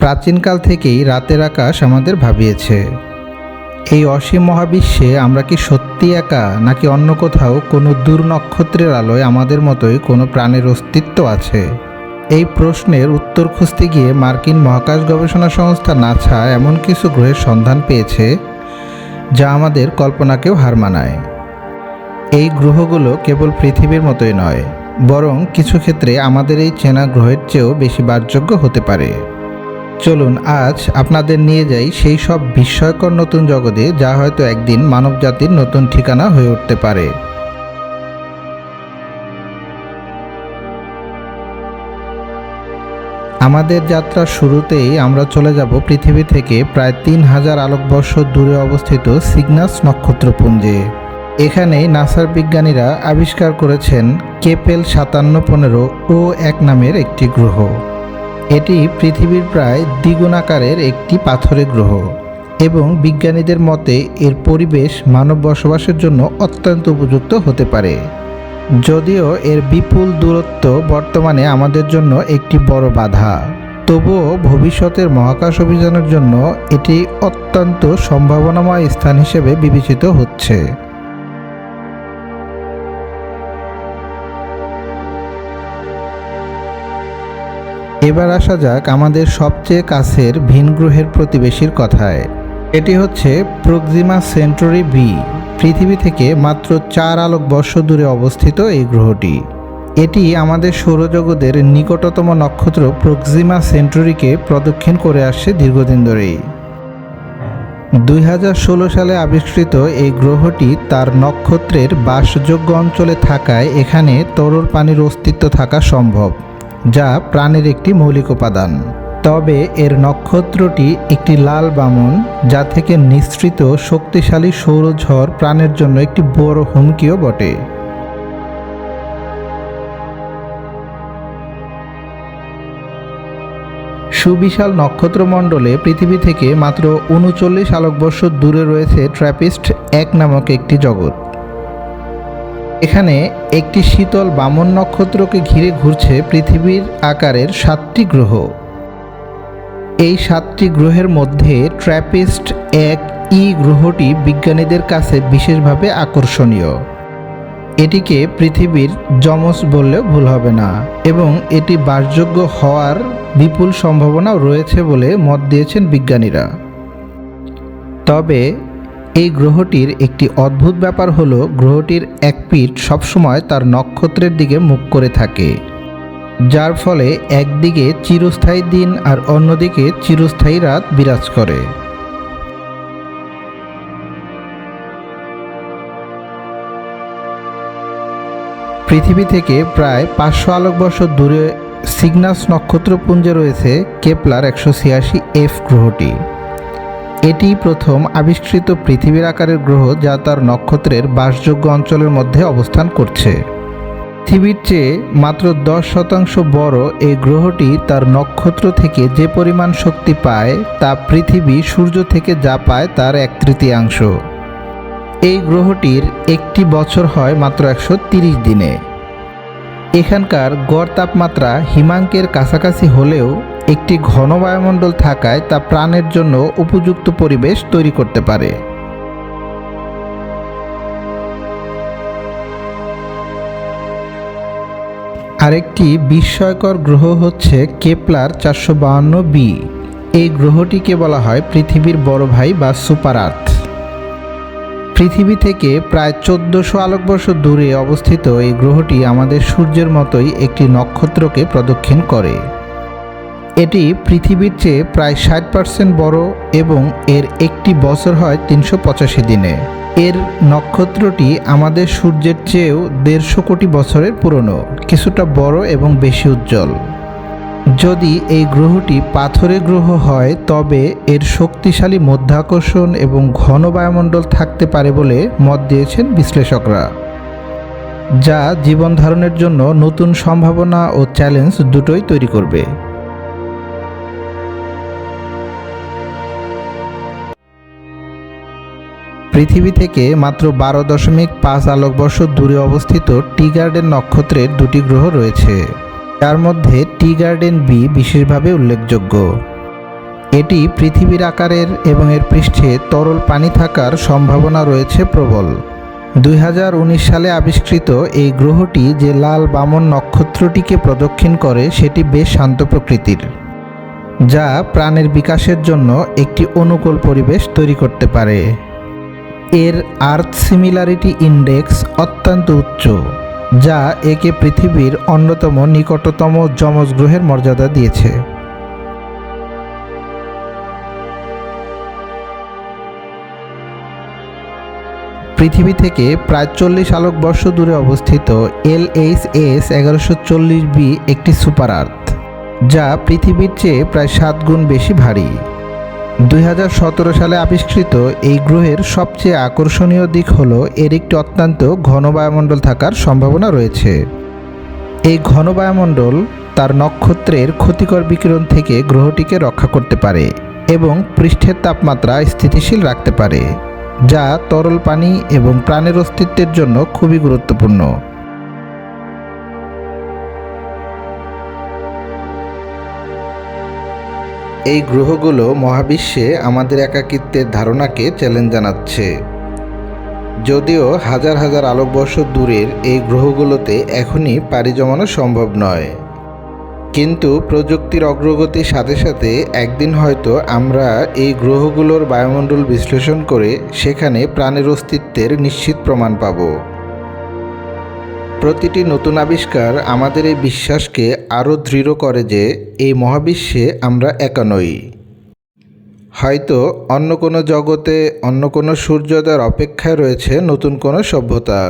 প্রাচীনকাল থেকেই রাতের আকাশ আমাদের ভাবিয়েছে। এই অসীম মহাবিশ্বে আমরা কি সত্যি একা, নাকি অন্য কোথাও কোনো দূর নক্ষত্রের আলোয় আমাদের মতোই কোনো প্রাণের অস্তিত্ব আছে? এই প্রশ্নের উত্তর খুঁজতে গিয়ে মার্কিন মহাকাশ গবেষণা সংস্থা নাসা এমন কিছু গ্রহের সন্ধান পেয়েছে, যা আমাদের কল্পনাকেও হার মানায়। এই গ্রহগুলো কেবল পৃথিবীর মতোই নয়, বরং কিছু ক্ষেত্রে আমাদের এই চেনা গ্রহের চেয়েও বেশি বাসযোগ্য হতে পারে। চলুন, আজ আপনাদের নিয়ে যাই সেই সব বিস্ময়কর নতুন জগতে যা হয়তো একদিন মানবজাতির নতুন ঠিকানা হয়ে উঠতে পারে। আমাদের যাত্রার শুরুতেই আমরা চলে যাব পৃথিবী থেকে প্রায় তিন হাজার আলোকবর্ষ দূরে অবস্থিত সিগনাস নক্ষত্রপুঞ্জে। এখানেই নাসার বিজ্ঞানীরা আবিষ্কার করেছেন কেপেল সাতান্ন পনেরো ও এক নামের একটি গ্রহ। এটি পৃথিবীর প্রায় দ্বিগুণ আকারের একটি পাথরের গ্রহ এবং বিজ্ঞানীদের মতে এর পরিবেশ মানব বসবাসের জন্য অত্যন্ত উপযুক্ত হতে পারে। যদিও এর বিপুল দূরত্ব বর্তমানে আমাদের জন্য একটি বড় বাধা। তবুও ভবিষ্যতের মহাকাশ অভিযানের জন্য এটি অত্যন্ত সম্ভাবনাময় স্থান হিসেবে বিবেচিত হচ্ছে। এবার আসা যাক আমাদের সবচেয়ে কাছের ভিন গ্রহের প্রতিবেশীর কথায়। এটি হচ্ছে প্রক্সিমা সেন্টরি বি। পৃথিবী থেকে মাত্র চার আলোক বর্ষ দূরে অবস্থিত এই গ্রহটি। এটি আমাদের সৌরজগতের নিকটতম নক্ষত্র প্রক্সিমা সেন্টুরিকে প্রদক্ষিণ করে আসছে দীর্ঘদিন ধরেই। দুই হাজার ষোলো সালে আবিষ্কৃত এই গ্রহটি তার নক্ষত্রের বাসযোগ্য অঞ্চলে থাকায় এখানে তরল পানির অস্তিত্ব থাকা সম্ভব। যা প্রাণের একটি মৌলিক উপাদান। তবে এর নক্ষত্রটি একটি লাল বামন, যা থেকে নিঃসৃত শক্তিশালী সৌরঝড় প্রাণের জন্য একটি বড় হুমকিও বটে। সুবিশাল নক্ষত্রমণ্ডলে পৃথিবী থেকে মাত্র উনচল্লিশ আলোকবর্ষ দূরে রয়েছে ট্র্যাপিস্ট এক নামক একটি জগৎ। এখানে একটি শীতল বামন নক্ষত্রকে ঘিরে ঘুরছে পৃথিবীর আকারের সাতটি গ্রহ। এই সাতটি গ্রহের মধ্যে ট্র্যাপিস্ট এক ই গ্রহটি বিজ্ঞানীদের কাছে বিশেষভাবে আকর্ষণীয়। এটিকে পৃথিবীর যমস বললেও ভুল হবে না এবং এটি বাসযোগ্য হওয়ার বিপুল সম্ভাবনাও রয়েছে বলে মত দিয়েছেন বিজ্ঞানীরা। তবে এই গ্রহটির একটি অদ্ভুত ব্যাপার হলো, গ্রহটির এক পিঠ সবসময় তার নক্ষত্রের দিকে মুখ করে থাকে, যার ফলে একদিকে চিরস্থায়ী দিন আর অন্যদিকে চিরস্থায়ী রাত বিরাজ করে। পৃথিবী থেকে প্রায় পাঁচশো আলোকবর্ষ দূরে সিগনাস নক্ষত্রপুঞ্জে রয়েছে কেপলার একশো ছিয়াশি এফ গ্রহটি। এটি প্রথম আবিষ্কৃত পৃথিবীর আকারের গ্রহ যা তার নক্ষত্রের বাসযোগ্য অঞ্চলের মধ্যে অবস্থান করছে। পৃথিবীর চেয়ে মাত্র দশ শতাংশ বড় এই গ্রহটি তার নক্ষত্র থেকে যে পরিমাণ শক্তি পায় তা পৃথিবী, সূর্য থেকে যা পায় তার এক তৃতীয়াংশ। এই গ্রহটির একটি বছর হয় মাত্র একশো দিনে। এখানকার গড় তাপমাত্রা হিমাঙ্কের কাছাকাছি হলেও একটি ঘন বায়ুমণ্ডল থাকায় তা প্রাণের জন্য উপযুক্ত পরিবেশ তৈরি করতে পারে। আরেকটি বিস্ময়কর গ্রহ হচ্ছে কেপলার চারশো বাহান্ন বি। এই গ্রহটিকে বলা হয় পৃথিবীর বড় ভাই বা সুপার আর্থ। পৃথিবী থেকে প্রায় চোদ্দশো আলোকবর্ষ দূরে অবস্থিত এই গ্রহটি আমাদের সূর্যের মতোই একটি নক্ষত্রকে প্রদক্ষিণ করে। এটি পৃথিবীর চেয়ে প্রায় ষাট পার্সেন্ট বড় এবং এর একটি বছর হয় তিনশো পঁচাশি দিনে। এর নক্ষত্রটি আমাদের সূর্যের চেয়েও দেড়শো কোটি বছরের পুরনো, কিছুটা বড় এবং বেশি উজ্জ্বল। যদি এই গ্রহটি পাথরের গ্রহ হয়, তবে এর শক্তিশালী মধ্যাকর্ষণ এবং ঘন বায়ুমণ্ডল থাকতে পারে বলে মত দিয়েছেন বিশ্লেষকরা। যা জীবন ধারণের জন্য নতুন সম্ভাবনা ও চ্যালেঞ্জ দুটোই তৈরি করবে। পৃথিবী থেকে মাত্র বারো দশমিক পাঁচ আলোকবর্ষ দূরে অবস্থিত টি গার্ডেন নক্ষত্রের দুটি গ্রহ রয়েছে। যার মধ্যে টি গার্ডেন বি বিশেষভাবে উল্লেখযোগ্য। এটি পৃথিবীর আকারের এবং এর পৃষ্ঠে তরল পানি থাকার সম্ভাবনা রয়েছে প্রবল। দুই হাজার উনিশ সালে আবিষ্কৃত এই গ্রহটি যে লাল বামন নক্ষত্রটিকে প্রদক্ষিণ করে, সেটি বেশ শান্ত প্রকৃতির, যা প্রাণের বিকাশের জন্য একটি অনুকূল পরিবেশ তৈরি করতে পারে। এর আর্থ সিমিলারিটি ইন্ডেক্স অত্যন্ত উচ্চ, যা একে পৃথিবীর অন্যতম নিকটতম যমজ গ্রহের মর্যাদা দিয়েছে। পৃথিবী থেকে প্রায় চল্লিশ আলোকবর্ষ দূরে অবস্থিত এল এইচ এস এগারোশো চল্লিশ বি একটি সুপার আর্থ, যা পৃথিবীর চেয়ে প্রায় সাত গুণ বেশি ভারী। দুই হাজার সতেরো সালে আবিষ্কৃত এই গ্রহের সবচেয়ে আকর্ষণীয় দিক হল, এর একটি অত্যন্ত ঘন বায়ুমণ্ডল থাকার সম্ভাবনা রয়েছে। এই ঘন বায়ুমণ্ডল তার নক্ষত্রের ক্ষতিকর বিকিরণ থেকে গ্রহটিকে রক্ষা করতে পারে এবং পৃষ্ঠের তাপমাত্রা স্থিতিশীল রাখতে পারে, যা তরল পানি এবং প্রাণের অস্তিত্বের জন্য খুবই গুরুত্বপূর্ণ। এই গ্রহগুলো মহাবিশ্বে আমাদের একাকিত্বের ধারণাকে চ্যালেঞ্জ জানাচ্ছে। যদিও হাজার হাজার আলোকবর্ষ দূরের এই গ্রহগুলোতে এখনই পাড়ি জমানো সম্ভব নয়। কিন্তু প্রযুক্তির অগ্রগতির সাথে সাথে একদিন হয়তো আমরা এই গ্রহগুলোর বায়ুমণ্ডল বিশ্লেষণ করে সেখানে প্রাণের অস্তিত্বের নিশ্চিত প্রমাণ পাব। প্রতিটি নতুন আবিষ্কার আমাদের এই বিশ্বাসকে আরও দৃঢ় করে যে এই মহাবিশ্বে আমরা একা নই। হয়তো অন্য কোনো জগতে অন্য কোনো সূর্যোদয়ের অপেক্ষায় রয়েছে নতুন কোনো সভ্যতা।